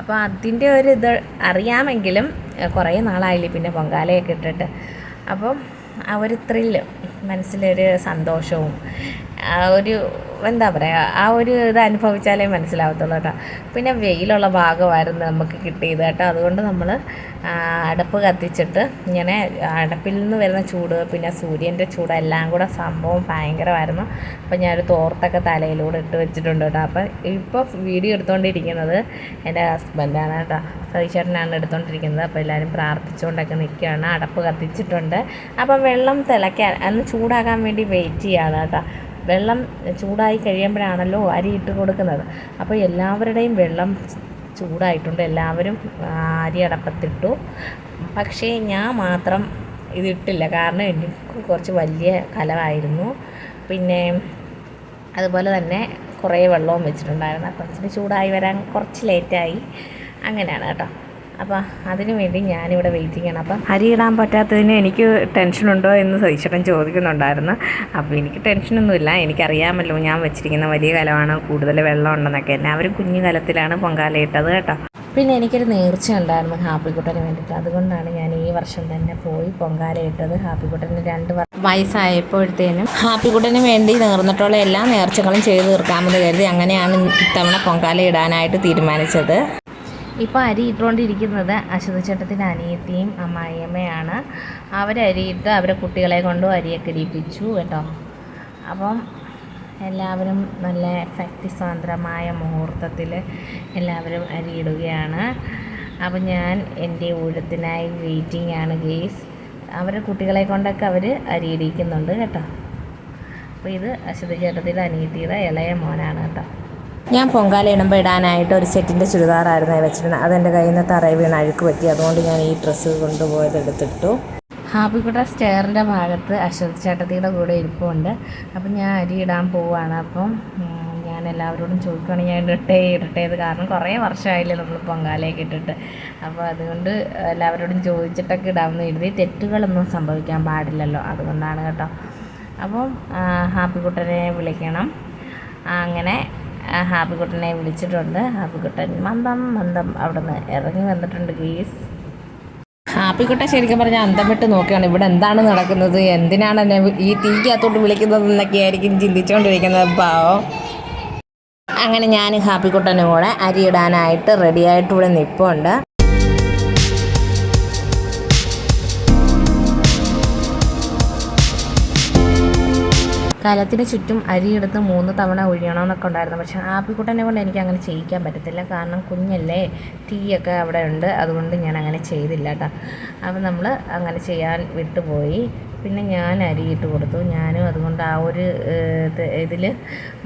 അപ്പോൾ അതിന്റെ ഒരു ഇത് അറിയാമെങ്കിലും കുറേ നാളായില്ലേ പിന്നെ പൊങ്കാലയൊക്കെ ഇട്ടിട്ട്. അപ്പം ആ ഒരു ത്രില്ല് മനസ്സിലൊരു സന്തോഷവും ഒരു എന്താ പറയുക ആ ഒരു ഇത് അനുഭവിച്ചാലേ മനസ്സിലാവത്തുള്ളൂ കേട്ടോ. പിന്നെ വെയിലുള്ള ഭാഗമായിരുന്നു നമുക്ക് കിട്ടിയത് കേട്ടോ. അതുകൊണ്ട് നമ്മൾ അടപ്പ് കത്തിച്ചിട്ട് ഇങ്ങനെ അടപ്പിൽ നിന്ന് വരുന്ന ചൂട് പിന്നെ സൂര്യന്റെ ചൂട് എല്ലാം കൂടെ സംഭവം ഭയങ്കരമായിരുന്നു. അപ്പോൾ ഞാനൊരു തോർത്തൊക്കെ തലയിലൂടെ ഇട്ട് വെച്ചിട്ടുണ്ട് കേട്ടോ. അപ്പം ഇപ്പോൾ വീഡിയോ എടുത്തുകൊണ്ടിരിക്കുന്നത് എന്റെ ഹസ്ബൻഡാണ് കേട്ടോ. സതീശേട്ടനാണ് എടുത്തുകൊണ്ടിരിക്കുന്നത് അപ്പോൾ എല്ലാവരും പ്രാർത്ഥിച്ചുകൊണ്ടൊക്കെ നിൽക്കുകയാണ്. അടപ്പ് കത്തിച്ചിട്ടുണ്ട്. അപ്പം വെള്ളം തിളയ്ക്കാൻ അന്ന് ചൂടാകാൻ വേണ്ടി വെയിറ്റ് ചെയ്യാണ് കേട്ടോ. വെള്ളം ചൂടായി കഴിയുമ്പോഴാണല്ലോ അരി ഇട്ട് കൊടുക്കുന്നത്. അപ്പോൾ എല്ലാവരുടെയും വെള്ളം ചൂടായിട്ടുണ്ട്. എല്ലാവരും അരി അടപ്പത്തിട്ടു. പക്ഷേ ഞാൻ മാത്രം ഇതിട്ടില്ല. കാരണം എനിക്ക് കുറച്ച് വലിയ കലമായിരുന്നു. പിന്നെ അതുപോലെ തന്നെ കുറേ വെള്ളവും വെച്ചിട്ടുണ്ടായിരുന്നു. അപ്പം ചൂടായി വരാൻ കുറച്ച് ലേറ്റായി. അങ്ങനെയാണ് കേട്ടോ. അപ്പോൾ അതിനു വേണ്ടി ഞാനിവിടെ വെയിറ്റിംഗ് ആണ്. അപ്പം അരി ഇടാൻ പറ്റാത്തതിന് എനിക്ക് ടെൻഷനുണ്ടോ എന്ന് സതീശേട്ടൻ ചോദിക്കുന്നുണ്ടായിരുന്നു. അപ്പോൾ എനിക്ക് ടെൻഷനൊന്നുമില്ല എനിക്കറിയാമല്ലോ ഞാൻ വെച്ചിരിക്കുന്ന വലിയ കലമാണ് കൂടുതൽ വെള്ളം ഉണ്ടെന്നൊക്കെ. അവർ കുഞ്ഞു കലത്തിലാണ് പൊങ്കാല ഇട്ടത് കേട്ടോ. പിന്നെ എനിക്കൊരു നേർച്ച ഉണ്ടായിരുന്നു ഹാപ്പി ഹാപ്പിക്കുട്ടന് വേണ്ടിയിട്ട്. അതുകൊണ്ടാണ് ഞാൻ ഈ വർഷം തന്നെ പോയി പൊങ്കാല ഇട്ടത് ഹാപ്പിക്കുട്ടന് രണ്ട് വയസ്സായപ്പോഴത്തേനും ഹാപ്പി കുട്ടന് വേണ്ടി നേർന്നിട്ടുള്ള എല്ലാ നേർച്ചകളും ചെയ്തു തീർക്കാമെന്ന് കരുതി അങ്ങനെയാണ് ഇത്തവണ പൊങ്കാല ഇടാനായിട്ട് തീരുമാനിച്ചത്. ഇപ്പോൾ അരി ഇട്ടുകൊണ്ടിരിക്കുന്നത് അശ്വതിച്ചേട്ടത്തിന്റെ അനിയത്തിയും അമ്മായിയമ്മയാണ്. അവരരിയിട്ട് അവരെ കുട്ടികളെ കൊണ്ടും അരിയൊക്കെ ഇടിപ്പിച്ചു കേട്ടോ. അപ്പം എല്ലാവരും നല്ല ശക്തിസാന്ദ്രമായ മുഹൂർത്തത്തിൽ എല്ലാവരും അരിയിടുകയാണ് അപ്പം ഞാൻ എന്റെ ഊഴത്തിനായി വെയിറ്റിംഗ് ആണ് ഗെയ്സ്. അവരെ കുട്ടികളെ കൊണ്ടൊക്കെ അവർ അരിയിടിക്കുന്നുണ്ട് കേട്ടോ. അപ്പോൾ ഇത് അശ്വതി ചേട്ടത്തിന്റെ അനിയത്തിയുടെ ഇളയ മോനാണ് കേട്ടോ. ഞാൻ പൊങ്കാല ഇടുമ്പോൾ ഇടാനായിട്ട് ഒരു സെറ്റിന്റെ ചുരിദാറായിരുന്നു വെച്ചിരുന്നത്. അതെന്റെ കയ്യിൽ നിന്ന് തറയിൽ വീണ് അഴുക്ക് പറ്റി. അതുകൊണ്ട് ഞാൻ ഈ ഡ്രസ്സ് കൊണ്ടുപോയത് എടുത്തിട്ടു. ഹാപ്പിക്കുട്ട സ്റ്റെയറിന്റെ ഭാഗത്ത് അശ്വതി ചേട്ടത്തിയുടെ കൂടെ ഇരിപ്പുണ്ട്. അപ്പം ഞാൻ അരി ഇടാൻ പോവുകയാണ് അപ്പം ഞാൻ എല്ലാവരോടും ചോദിക്കുകയാണെങ്കിൽ ഞാൻ ഇടട്ടെ ഇടട്ടെ ഇത് കാരണം കുറേ വർഷമായില്ലേ നമ്മൾ പൊങ്കാലയൊക്കെ ഇട്ടിട്ട്. അപ്പോൾ അതുകൊണ്ട് എല്ലാവരോടും ചോദിച്ചിട്ടൊക്കെ ഇടാമെന്ന് എഴുതി തെറ്റുകളൊന്നും സംഭവിക്കാൻ പാടില്ലല്ലോ. അതുകൊണ്ടാണ് കേട്ടോ. അപ്പം ഹാപ്പി ഹാപ്പിക്കുട്ടനെ വിളിക്കണം. അങ്ങനെ ആ, ഹാപ്പിക്കുട്ടനെ വിളിച്ചിട്ടുണ്ട്. ഹാപ്പിക്കുട്ടൻ മന്ദം മന്ദം അവിടെ നിന്ന് ഇറങ്ങി വന്നിട്ടുണ്ട് ഗീസ്. ഹാപ്പിക്കുട്ടൻ ശരിക്കും പറഞ്ഞാൽ അന്തം വിട്ട് നോക്കുകയാണ് ഇവിടെ എന്താണ് നടക്കുന്നത്? എന്തിനാണ് എന്നെ ഈ തീക്കകത്തോട്ട് വിളിക്കുന്നത് എന്നൊക്കെ ആയിരിക്കും ചിന്തിച്ചുകൊണ്ടിരിക്കുന്നത് പാവം. അങ്ങനെ ഞാൻ ഹാപ്പിക്കുട്ടനും കൂടെ അരിയിടാനായിട്ട് റെഡിയായിട്ട് ഇവിടെ നിൽപ്പുണ്ട് കലത്തിന് ചുറ്റും അരിയെടുത്ത് മൂന്ന് തവണ ഒഴിയണമെന്നൊക്കെ ഉണ്ടായിരുന്നു. പക്ഷേ ആപ്പിക്കുട്ടനെ കൊണ്ട് എനിക്ക് അങ്ങനെ ചെയ്യിക്കാൻ പറ്റത്തില്ല. കാരണം കുഞ്ഞല്ലേ തീയൊക്കെ അവിടെ ഉണ്ട്. അതുകൊണ്ട് ഞാൻ അങ്ങനെ ചെയ്തില്ല കേട്ടോ. അപ്പം നമ്മൾ അങ്ങനെ ചെയ്യാൻ വിട്ടുപോയി. പിന്നെ ഞാൻ അരിയിട്ട് കൊടുത്തു. ഞാനും അതുകൊണ്ട് ആ ഒരു ഇതിൽ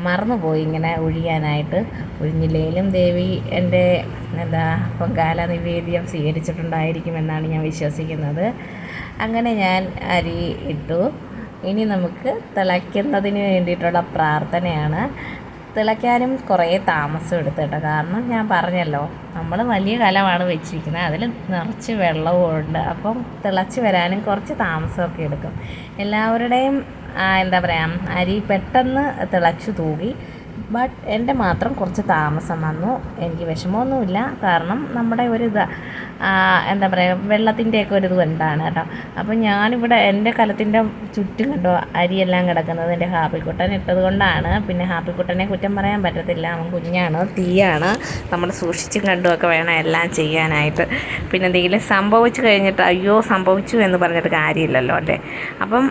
മറന്നുപോയി ഇങ്ങനെ ഒഴിയാനായിട്ട്. ഒഴിഞ്ഞില്ലേലും ദേവി എന്റെ എന്താ പൊങ്കാല നിവേദ്യം സ്വീകരിച്ചിട്ടുണ്ടായിരിക്കുമെന്നാണ് ഞാൻ വിശ്വസിക്കുന്നത്. അങ്ങനെ ഞാൻ അരി ഇട്ടു. ഇനി നമുക്ക് തിളയ്ക്കുന്നതിന് വേണ്ടിയിട്ടുള്ള പ്രാർത്ഥനയാണ്. തിളയ്ക്കാനും കുറേ താമസം എടുത്തു കാരണം ഞാൻ പറഞ്ഞല്ലോ നമ്മൾ വലിയ കലമാണ് വെച്ചിരിക്കുന്നത്. അതിൽ നിറച്ച് വെള്ളവും ഉണ്ട് അപ്പം തിളച്ച് വരാനും കുറച്ച് താമസമൊക്കെ എടുക്കും. എല്ലാവരുടെയും എന്താ പറയുക അരി പെട്ടെന്ന് തിളച്ചു തൂകി. ബട്ട് എന്റെ മാത്രം കുറച്ച് താമസം വന്നു. എനിക്ക് വിഷമമൊന്നുമില്ല. കാരണം നമ്മുടെ ഒരു ഇത് എന്താ പറയുക വെള്ളത്തിന്റെയൊക്കെ ഒരു ഇത് കൊണ്ടാണ് കേട്ടോ. അപ്പോൾ ഞാനിവിടെ എന്റെ കലത്തിന്റെ ചുറ്റും കണ്ടോ അരിയെല്ലാം കിടക്കുന്നത് എന്റെ ഹാപ്പിക്കുട്ടൻ ഇട്ടത് കൊണ്ടാണ്. പിന്നെ ഹാപ്പിക്കുട്ടനെ കുറ്റം പറയാൻ പറ്റത്തില്ല. അവൻ കുഞ്ഞാണ് തീയാണ്. നമ്മൾ സൂക്ഷിച്ചും കണ്ടുമൊക്കെ വേണം എല്ലാം ചെയ്യാനായിട്ട്. പിന്നെ എന്തെങ്കിലും സംഭവിച്ചു കഴിഞ്ഞിട്ട് അയ്യോ സംഭവിച്ചു എന്ന് പറഞ്ഞിട്ട് കാര്യമില്ലല്ലോ അല്ലേ? അപ്പം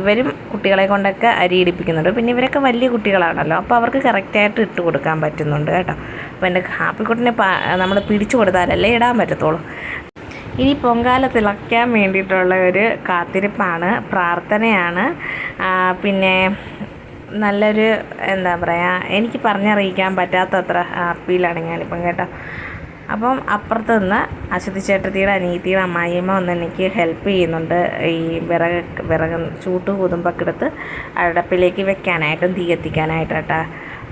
ഇവരും കുട്ടികളെ കൊണ്ടൊക്കെ അരി ഇടിപ്പിക്കുന്നുണ്ട്. പിന്നെ ഇവരൊക്കെ വലിയ കുട്ടികളാണല്ലോ. അപ്പോൾ അവർക്ക് കറക്റ്റായിട്ട് ഇട്ട് കൊടുക്കാൻ പറ്റുന്നുണ്ട് കേട്ടോ. അപ്പോൾ എന്റെ ഹാപ്പിക്കുട്ടനെ നമ്മൾ പിടിച്ചു കൊടുത്താലല്ലേ ഇടാൻ പറ്റത്തുള്ളൂ. ഇനി പൊങ്കാല തിളയ്ക്കാൻ വേണ്ടിയിട്ടുള്ള ഒരു കാത്തിരിപ്പാണ് പ്രാർത്ഥനയാണ്. പിന്നെ നല്ലൊരു എന്താ പറയുക എനിക്ക് പറഞ്ഞറിയിക്കാൻ പറ്റാത്തത്ര ഹാപ്പിയിലാണ് ഞാനിപ്പം കേട്ടോ. അപ്പം അപ്പുറത്ത് നിന്ന് അശ്വതി ചേട്ടത്തിയുടെ അനിയത്തിയുടെ അമ്മായിയമ്മ ഒന്ന് എനിക്ക് ഹെൽപ്പ് ചെയ്യുന്നുണ്ട്. ഈ വിറക് വിറക് ചൂട്ട് കുതുമ്പൊക്കെ എടുത്ത് അടുപ്പിലേക്ക് വെക്കാനായിട്ടും തീ എത്തിക്കാനായിട്ട് കേട്ടോ.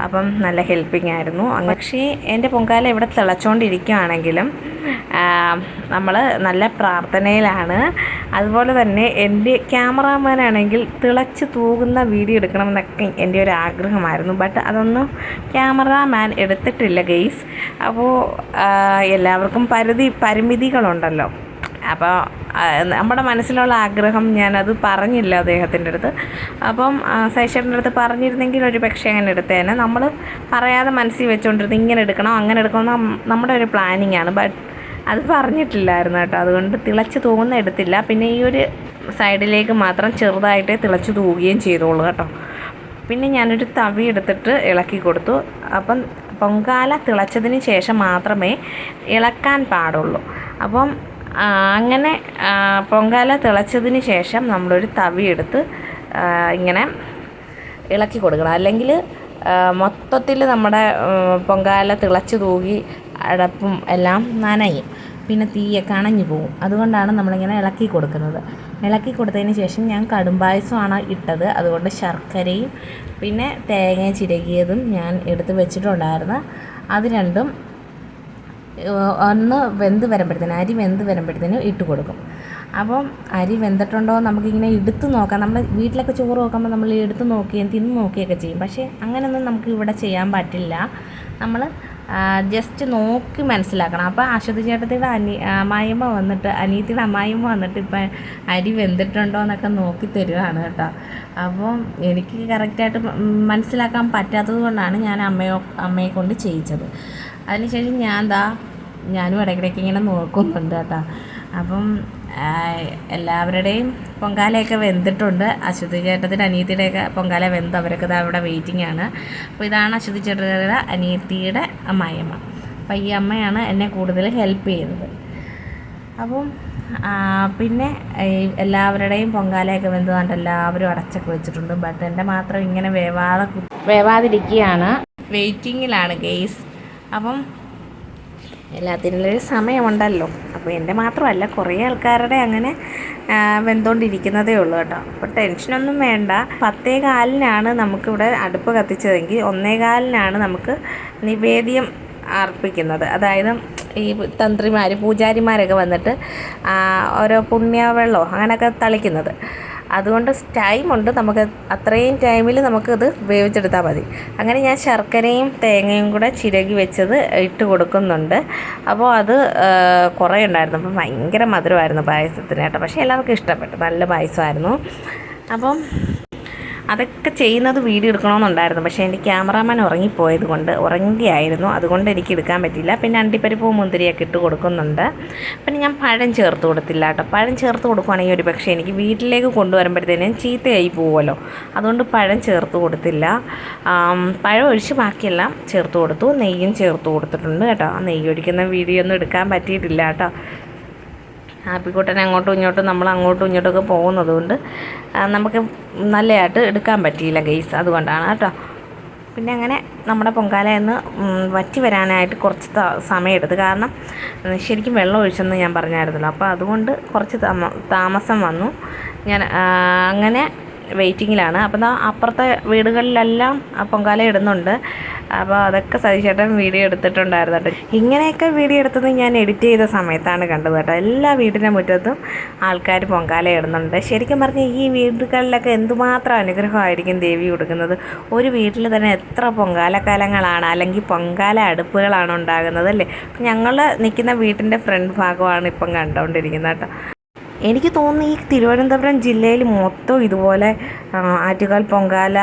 അപ്പം നല്ല ഹെൽപ്പിംഗ് ആയിരുന്നു. പക്ഷേ എന്റെ പൊങ്കാല ഇവിടെ തിളച്ചുകൊണ്ടിരിക്കുകയാണെങ്കിലും നമ്മൾ നല്ല പ്രാർത്ഥനയിലാണ്. അതുപോലെ തന്നെ എന്റെ ക്യാമറാമാനാണെങ്കിൽ തിളച്ച് തൂകുന്ന വീഡിയോ എടുക്കണമെന്നൊക്കെ എന്റെ ഒരു ആഗ്രഹമായിരുന്നു. ബട്ട് അതൊന്നും ക്യാമറാമാൻ എടുത്തിട്ടില്ല ഗെയ്സ് അപ്പോൾ എല്ലാവർക്കും പരിധി പരിമിതികളുണ്ടല്ലോ. അപ്പോൾ നമ്മുടെ മനസ്സിലുള്ള ആഗ്രഹം ഞാനത് പറഞ്ഞില്ല അദ്ദേഹത്തിന്റെ അടുത്ത്. അപ്പം സൈഷേട്ടന്റെ അടുത്ത് പറഞ്ഞിരുന്നെങ്കിൽ ഒരു പക്ഷേ അങ്ങനെ എടുത്തേനെ. നമ്മൾ പറയാതെ മനസ്സിൽ വെച്ചുകൊണ്ടിരുന്നത് ഇങ്ങനെ എടുക്കണം അങ്ങനെ എടുക്കണം നമ്മുടെ ഒരു പ്ലാനിങ് ആണ്. ബട്ട് അത് പറഞ്ഞിട്ടില്ലായിരുന്നു കേട്ടോ. അതുകൊണ്ട് തിളച്ച് തൂങ്ങുന്ന എടുത്തില്ല. പിന്നെ ഈ ഒരു സൈഡിലേക്ക് മാത്രം ചെറുതായിട്ട് തിളച്ച് തൂകുകയും ചെയ്തോളൂ കേട്ടോ. പിന്നെ ഞാനൊരു തവി എടുത്തിട്ട് ഇളക്കി കൊടുത്തു. അപ്പം പൊങ്കാല തിളച്ചതിന് ശേഷം മാത്രമേ ഇളക്കാൻ പാടുള്ളൂ. അപ്പം അങ്ങനെ പൊങ്കാല തിളച്ചതിന് ശേഷം നമ്മളൊരു തവി എടുത്ത് ഇങ്ങനെ ഇളക്കി കൊടുക്കണം. അല്ലെങ്കിൽ മൊത്തത്തിൽ നമ്മുടെ പൊങ്കാല തിളച്ച് തൂകി അടപ്പും എല്ലാം നനയും. പിന്നെ തീയൊക്കെ അണഞ്ഞു പോകും അതുകൊണ്ടാണ് നമ്മളിങ്ങനെ ഇളക്കി കൊടുക്കുന്നത്. ഇളക്കി കൊടുത്തതിന് ശേഷം ഞാൻ കടുംപായസമാണ് ഇട്ടത്. അതുകൊണ്ട് ശർക്കരയും പിന്നെ തേങ്ങ ചിരകിയതും ഞാൻ എടുത്ത് വെച്ചിട്ടുണ്ടായിരുന്നു. അത് രണ്ടും ഒന്ന് വെന്ത് വരുമ്പോഴത്തേന് അരി വെന്ത് വരുമ്പോഴത്തേന് ഇട്ട് കൊടുക്കും. അപ്പം അരി വെന്തിട്ടുണ്ടോ നമുക്കിങ്ങനെ എടുത്ത് നോക്കാം. നമ്മൾ വീട്ടിലൊക്കെ ചോറ് നോക്കുമ്പോൾ നമ്മൾ എടുത്ത് നോക്കുകയും തിന്ന് നോക്കുകയൊക്കെ ചെയ്യും. പക്ഷേ അങ്ങനെയൊന്നും നമുക്ക് ഇവിടെ ചെയ്യാൻ പറ്റില്ല. നമ്മൾ ജസ്റ്റ് നോക്കി മനസ്സിലാക്കണം. അപ്പോൾ അശ്വതി ചേട്ടത്തിയുടെ അനി അമ്മായിമ്മ വന്നിട്ട് അനിയത്തിയുടെ അമ്മായിമ്മ വന്നിട്ട് ഇപ്പം അരി വെന്തിട്ടുണ്ടോ എന്നൊക്കെ നോക്കി തരുവാണ് കേട്ടോ. അപ്പം എനിക്ക് കറക്റ്റായിട്ട് മനസ്സിലാക്കാൻ പറ്റാത്തത് കൊണ്ടാണ് ഞാൻ അമ്മയോ അമ്മയെ കൊണ്ട് ചെയ്യിച്ചത്. അതിനുശേഷം ഞാൻ എന്താ ഞാനും ഇടയ്ക്കിടയ്ക്ക് ഇങ്ങനെ നോക്കുന്നുണ്ട് കേട്ടോ. അപ്പം എല്ലാവരുടെയും പൊങ്കാലയൊക്കെ വെന്തിട്ടുണ്ട്. അശ്വതി ചേട്ടത്തിന്റെ അനിയത്തിയുടെയൊക്കെ പൊങ്കാല വെന്ത് അവരൊക്കെ ഇതാ അവിടെ വെയിറ്റിംഗ് ആണ്. അപ്പോൾ ഇതാണ് അശ്വതി ചേട്ടത്തിയുടെ അനിയത്തിയുടെ അമ്മായിയമ്മ. അപ്പം ഈ അമ്മയാണ് എന്നെ കൂടുതൽ ഹെൽപ്പ് ചെയ്തത് അപ്പം പിന്നെ എല്ലാവരുടെയും പൊങ്കാലയൊക്കെ വെന്ത് കണ്ട് എല്ലാവരും അടച്ചൊക്കെ വെച്ചിട്ടുണ്ട്. ബട്ട് എന്റെ മാത്രം ഇങ്ങനെ വേവാതെ വേവാതിരിക്കുകയാണ്. വെയിറ്റിങ്ങിലാണ് ഗെയ്സ് അപ്പം എല്ലാത്തിനും ഒരു സമയമുണ്ടല്ലോ. അപ്പോൾ എന്റെ മാത്രമല്ല കുറേ ആൾക്കാരുടെ അങ്ങനെ വെന്തോണ്ടിരിക്കുന്നതേ ഉള്ളൂ കേട്ടോ. അപ്പോൾ ടെൻഷനൊന്നും വേണ്ട. പത്തേ കാലിനാണ് നമുക്കിവിടെ അടുപ്പ് കത്തിച്ചതെങ്കിൽ ഒന്നേ കാലിനാണ് നമുക്ക് നിവേദ്യം അർപ്പിക്കുന്നത്. അതായത് ഈ തന്ത്രിമാർ പൂജാരിമാരൊക്കെ വന്നിട്ട് ഓരോ പുണ്യവെള്ളമോ അങ്ങനെയൊക്കെ തളിക്കുന്നത്. അതുകൊണ്ട് ടൈമുണ്ട്. നമുക്ക് അത്രയും ടൈമിൽ നമുക്കത് വേവിച്ചെടുത്താൽ മതി. അങ്ങനെ ഞാൻ ശർക്കരയും തേങ്ങയും കൂടെ ചിരകി വെച്ചത് ഇട്ട് കൊടുക്കുന്നുണ്ട്. അപ്പോൾ അത് കുറേ ഉണ്ടായിരുന്നു. അപ്പം ഭയങ്കര മധുരമായിരുന്നു പായസത്തിന് കേട്ടോ. പക്ഷേ എല്ലാവർക്കും ഇഷ്ടപ്പെട്ടു. നല്ല പായസമായിരുന്നു. അപ്പം അതൊക്കെ ചെയ്യുന്നത് വീഡിയോ എടുക്കണമെന്നുണ്ടായിരുന്നു. പക്ഷേ എന്റെ ക്യാമറാമാൻ ഉറങ്ങിപ്പോയത് കൊണ്ട് ഉറങ്ങുകയായിരുന്നു അതുകൊണ്ട് എനിക്ക് എടുക്കാൻ പറ്റില്ല പിന്നെ അണ്ടിപ്പരിപ്പും മുന്തിരിയൊക്കെ ഇട്ട് കൊടുക്കുന്നുണ്ട്. പിന്നെ ഞാൻ പഴം ചേർത്ത് കൊടുത്തില്ല കേട്ടോ. പഴം ചേർത്ത് കൊടുക്കുവാണെങ്കിൽ ഒരു പക്ഷേ എനിക്ക് വീട്ടിലേക്ക് കൊണ്ടുവരുമ്പോഴത്തേനും ചീത്തയായി പോവുമല്ലോ. അതുകൊണ്ട് പഴം ചേർത്ത് കൊടുത്തില്ല. പഴം ഒഴിച്ച് ബാക്കിയെല്ലാം ചേർത്ത് കൊടുത്തു. നെയ്യും ചേർത്ത് കൊടുത്തിട്ടുണ്ട് കേട്ടോ. നെയ്യ് ഒഴിക്കുന്ന വീഡിയോ ഒന്നും എടുക്കാൻ പറ്റിയിട്ടില്ല കേട്ടോ. ഹാപ്പിക്കുട്ടനെ അങ്ങോട്ടും ഇങ്ങോട്ടും നമ്മൾ അങ്ങോട്ടും ഇങ്ങോട്ടും ഒക്കെ പോകുന്നത് കൊണ്ട് നമുക്ക് നല്ലതായിട്ട് എടുക്കാൻ പറ്റിയില്ല ഗെയ്സ് അതുകൊണ്ടാണ് കേട്ടോ. പിന്നെ അങ്ങനെ നമ്മുടെ പൊങ്കാലയെന്ന് വറ്റി വരാനായിട്ട് കുറച്ച് സമയമെടുത്ത്. കാരണം ശരിക്കും വെള്ളം ഒഴിച്ചെന്ന് ഞാൻ പറഞ്ഞായിരുന്നല്ലോ. അപ്പോൾ അതുകൊണ്ട് കുറച്ച് താമസം വന്നു. ഞാൻ അങ്ങനെ വെയിറ്റിങ്ങിലാണ് അപ്പം അപ്പുറത്തെ വീടുകളിലെല്ലാം പൊങ്കാല ഇടുന്നുണ്ട്. അപ്പോൾ അതൊക്കെ സതീശേട്ടൻ വീഡിയോ എടുത്തിട്ടുണ്ടായിരുന്നു കേട്ടോ ഇങ്ങനെയൊക്കെ വീഡിയോ എടുത്തത് ഞാൻ എഡിറ്റ് ചെയ്ത സമയത്താണ് കണ്ടത് കേട്ടോ. എല്ലാ വീടിന്റെ മുറ്റത്തും ആൾക്കാർ പൊങ്കാല ഇടുന്നുണ്ട്. ശരിക്കും പറഞ്ഞാൽ ഈ വീടുകളിലൊക്കെ എന്തുമാത്രം അനുഗ്രഹമായിരിക്കും ദേവി കൊടുക്കുന്നത്? ഒരു വീട്ടിൽ തന്നെ എത്ര പൊങ്കാലക്കാലങ്ങളാണ് അല്ലെങ്കിൽ പൊങ്കാല അടുപ്പുകളാണ് ഉണ്ടാകുന്നത് അല്ലേ? ഞങ്ങൾ നിൽക്കുന്ന വീട്ടിന്റെ ഫ്രണ്ട് ഭാഗമാണ് ഇപ്പം കണ്ടുകൊണ്ടിരിക്കുന്നത് കേട്ടോ. എനിക്ക് തോന്നുന്നു ഈ തിരുവനന്തപുരം ജില്ലയിൽ മൊത്തം ഇതുപോലെ ആറ്റുകാൽ പൊങ്കാല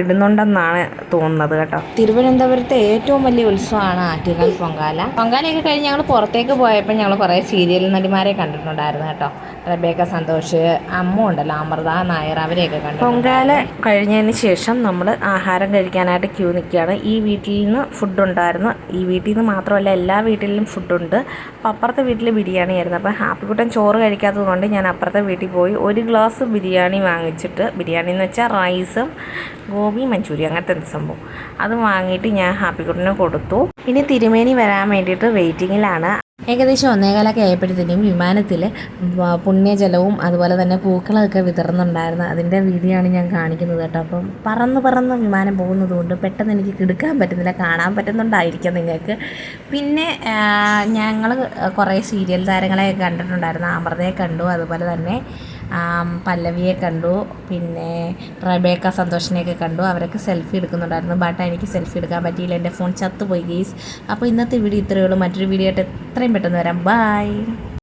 ഇടുന്നുണ്ടെന്നാണ് തോന്നുന്നത് കേട്ടോ. തിരുവനന്തപുരത്തെ ഏറ്റവും വലിയ ഉത്സവമാണ് ആറ്റുകാൽ പൊങ്കാല. പൊങ്കാലയൊക്കെ കഴിഞ്ഞ് ഞങ്ങൾ പുറത്തേക്ക് പോയപ്പോൾ ഞങ്ങൾ കുറേ സീരിയൽ നടിമാരെ കണ്ടിട്ടുണ്ടായിരുന്നു കേട്ടോ. റബേക്ക സന്തോഷ് അമ്മ ഉണ്ടല്ലോ അമൃത നായർ അവരെയൊക്കെ കണ്ടു പൊങ്കാല കഴിഞ്ഞതിന് ശേഷം നമ്മൾ ആഹാരം കഴിക്കാനായിട്ട് ക്യൂ നിൽക്കുകയാണ് ഈ വീട്ടിൽ നിന്ന് ഫുഡ് ഉണ്ടായിരുന്നു ഈ വീട്ടിൽ നിന്ന് മാത്രമല്ല എല്ലാ വീട്ടിലും ഫുഡുണ്ട്. അപ്പം അപ്പുറത്തെ വീട്ടിൽ ബിരിയാണി ആയിരുന്നു അപ്പം ഹാപ്പി കുട്ടൻ ചോറ് കഴിക്കാത്തത് കൊണ്ട് ഞാൻ അപ്പുറത്തെ വീട്ടിൽ പോയി ഒരു ഗ്ലാസ് ബിരിയാണി വാങ്ങിച്ചിട്ട് ബിരിയാണി എന്ന് വെച്ചാൽ റൈസും ഗോബി മഞ്ചൂരി അങ്ങനത്തെ സംഭവം. അത് വാങ്ങിയിട്ട് ഞാൻ ഹാപ്പി കുട്ടിനെ കൊടുത്തു. ഇനി തിരുമേനി വരാൻ വേണ്ടിയിട്ട് വെയിറ്റിങ്ങിലാണ് ഏകദേശം ഒന്നേകാലൊക്കെ ആയപ്പോഴത്തേനും വിമാനത്തിൽ പുണ്യജലവും അതുപോലെ തന്നെ പൂക്കളൊക്കെ വിതറുന്നുണ്ടായിരുന്നു. അതിന്റെ വീഡിയോ ആണ് ഞാൻ കാണിക്കുന്നത് കേട്ടോ. അപ്പം പറന്ന് പറന്ന് വിമാനം പോകുന്നത് കൊണ്ട് പെട്ടെന്ന് എനിക്ക് കിടക്കാൻ പറ്റുന്നില്ല കാണാൻ പറ്റുന്നുണ്ടായിരിക്കാം നിങ്ങൾക്ക്. പിന്നെ ഞങ്ങൾ കുറേ സീരിയൽ താരങ്ങളെയൊക്കെ കണ്ടിട്ടുണ്ടായിരുന്നു. അമൃതയെ കണ്ടു അതുപോലെ തന്നെ പല്ലവിയെ കണ്ടു. പിന്നെ റബേക്ക സന്തോഷിനെയൊക്കെ കണ്ടു. അവരൊക്കെ സെൽഫി എടുക്കുന്നുണ്ടായിരുന്നു. ബട്ട് എനിക്ക് സെൽഫി എടുക്കാൻ പറ്റിയില്ല. എന്റെ ഫോൺ ചത്തുപോയി ഗെയ്സ് അപ്പോൾ ഇന്നത്തെ വീഡിയോ ഇത്രയേ ഉള്ളൂ. മറ്റൊരു വീഡിയോ ആയിട്ട് എത്രയും പെട്ടെന്ന് വരാം. ബൈ